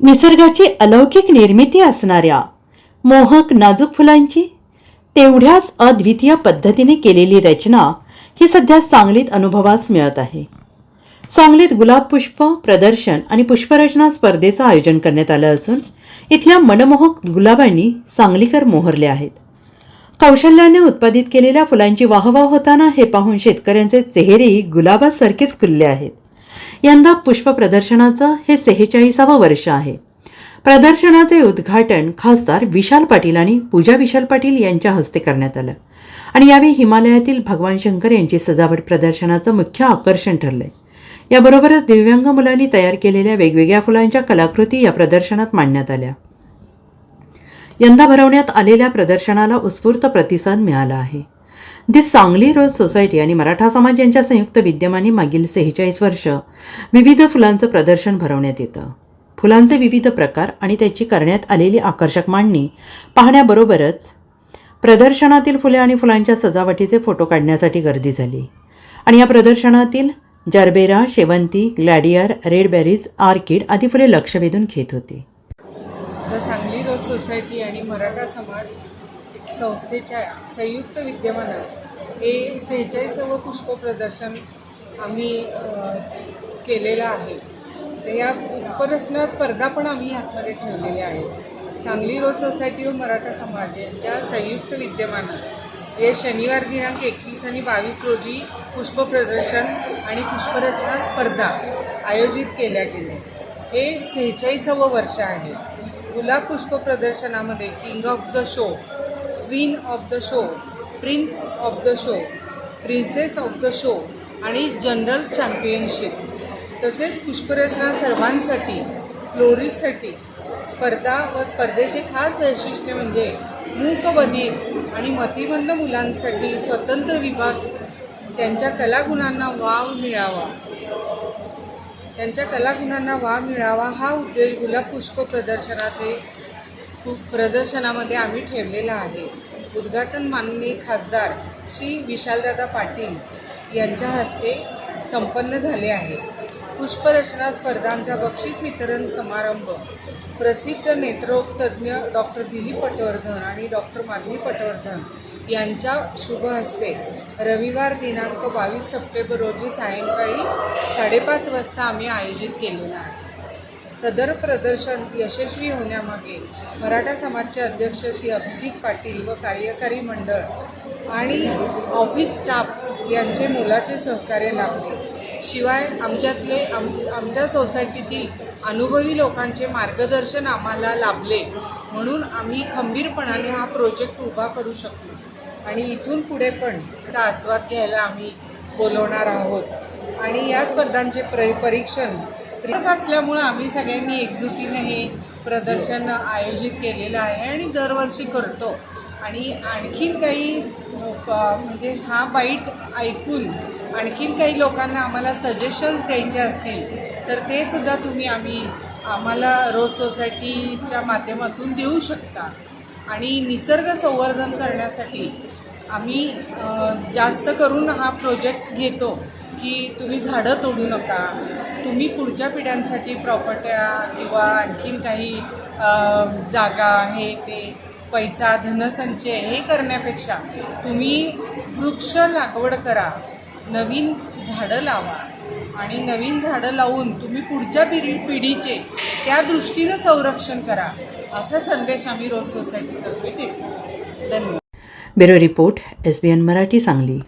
निसर्गाची अलौकिक निर्मिती असणाऱ्या मोहक नाजूक फुलांची तेवढ्याच अद्वितीय पद्धतीने केलेली रचना ही सध्या सांगलीत अनुभवास मिळत आहे. सांगलीत गुलाब पुष्प प्रदर्शन आणि पुष्परचना स्पर्धेचं आयोजन करण्यात आलं असून इथल्या मनमोहक गुलाबांनी सांगलीकर मोहरले आहेत. कौशल्याने उत्पादित केलेल्या फुलांची वाहवाह होताना हे पाहून शेतकऱ्यांचे चेहरेही गुलाबासारखेच खुलले आहेत. यंदा पुष्प प्रदर्शनाचं हे सेहेचाळीसावं वर्ष आहे. प्रदर्शनाचे उद्घाटन खासदार विशाल पाटील आणि पूजा विशाल पाटील यांच्या हस्ते करण्यात आलं. आणि यावेळी हिमालयातील भगवान शंकर यांची सजावट प्रदर्शनाचं मुख्य आकर्षण ठरलंय. याबरोबरच दिव्यांग मुलांनी तयार केलेल्या वेगवेगळ्या फुलांच्या कलाकृती या प्रदर्शनात मांडण्यात आल्या. यंदा भरवण्यात आलेल्या प्रदर्शनाला उत्स्फूर्त प्रतिसाद मिळाला आहे. दी सांगली रोज सोसायटी आणि मराठा समाज यांच्या संयुक्त विद्यमाने मागील सेहेचाळीस वर्ष विविध फुलांचं प्रदर्शन भरवण्यात येतं. फुलांचे विविध प्रकार आणि त्याची करण्यात आलेली आकर्षक मांडणी पाहण्याबरोबरच प्रदर्शनातील फुले आणि फुलांच्या सजावटीचे फोटो काढण्यासाठी गर्दी झाली. आणि या प्रदर्शनातील जरबेरा शेवंती ग्लॅडियर रेडबेरीज आर्किड आदी फुले लक्ष वेधून घेत होती. सांगली रोज सोसायटी आणि मराठा समाज संस्थेच्या संयुक्त विद्यमानात हे सेहेचाळीसावं पुष्प प्रदर्शन आम्ही केलेलं आहे. तर या पुष्परचना स्पर्धा पण आम्ही आतमध्ये ठेवलेल्या आहेत सांगली रोज सोसायटी व मराठा समाज यांच्या संयुक्त विद्यमानात हे शनिवार दिनांक एकवीस आणि बावीस रोजी पुष्प प्रदर्शन आणि पुष्परचना स्पर्धा आयोजित केल्या गेल्या. हे सेहेचाळीसावं वर्ष आहे. गुलाब पुष्प प्रदर्शनामध्ये king of the show queen of the show prince of the show princess of the show आणि जनरल चॅम्पियनशिप तसेच पुष्परचना सर्वांसाठी फ्लोरिससाठी स्पर्धा व स्पर्धेचे खास वैशिष्ट्य म्हणजे मूकबधीर आणि मतिमंद मुलांसाठी स्वतंत्र विभाग त्यांच्या कलागुणांना वाव मिळावा. त्यांच्या कलागुणांना वाव मिळावा हा उद्देश गुलाब पुष्प प्रदर्शनाचे खूप प्रदर्शनामध्ये आम्ही ठेवलेला आहे. उद्घाटन माननीय खासदार श्री विशालदादा पाटील यांच्या हस्ते संपन्न झाले आहे. पुष्परचना स्पर्धांचा बक्षीस वितरण समारंभ प्रसिद्ध नेत्ररोग डॉक्टर दिलीप पटवर्धन आणि डॉक्टर माधवी पटवर्धन यांच्या शुभ हस्ते रविवार दिनांक बावीस सप्टेंबर रोजी सायंकाळी साडेपाच वाजता आम्ही आयोजित केलेला आहे. सदर प्रदर्शन यशस्वी होण्यामागे मराठा समाजचे अध्यक्ष श्री अभिजित पाटील व कार्यकारी मंडळ आणि ऑफिस स्टाफ यांचे मोलाचे सहकार्य लाभले. शिवाय आमच्यातले आम आमच्या सोसायटीतील अनुभवी लोकांचे मार्गदर्शन आम्हाला लाभले. म्हणून आम्ही खंबीरपणाने हा प्रोजेक्ट उभा करू शकलो. आणि इथून पुढे पण त्याचा आस्वाद घ्यायला आम्ही बोलवणार आहोत. आणि या स्पर्धांचे प्र परीक्षण प्रियक असल्यामुळं आम्ही सगळ्यांनी एकजुटीने हे प्रदर्शन आयोजित केलेलं आहे आणि दरवर्षी करतो. आणि आणखीन काही म्हणजे हा बाईट ऐकून आणखीन काही लोकांना आम्हाला सजेशन्स द्यायचे असतील तर ते सुद्धा तुम्ही आम्ही आम्हाला रोज सोसायटीच्या माध्यमातून देऊ शकता. आणि निसर्ग संवर्धन करण्यासाठी आम्ही जास्त करून हा प्रोजेक्ट घेतो की तुम्ही झाडं तोडू नका तुम्ही पुढच्या पिढ्यांसाठी प्रॉपर्ट्या किंवा आणखीन काही जागा हे ते पैसा धनसंचय हे करण्यापेक्षा तुम्ही वृक्ष लागवड करा नवीन झाडं लावा आणि नवीन झाडं लावून तुम्ही पुढच्या पिढी पिढीचे त्या दृष्टीनं संरक्षण करा असा संदेश आम्ही रोज सोसायटीतर्फे देतो. धन्यवाद. Bureau report S B N Marathi Sangli.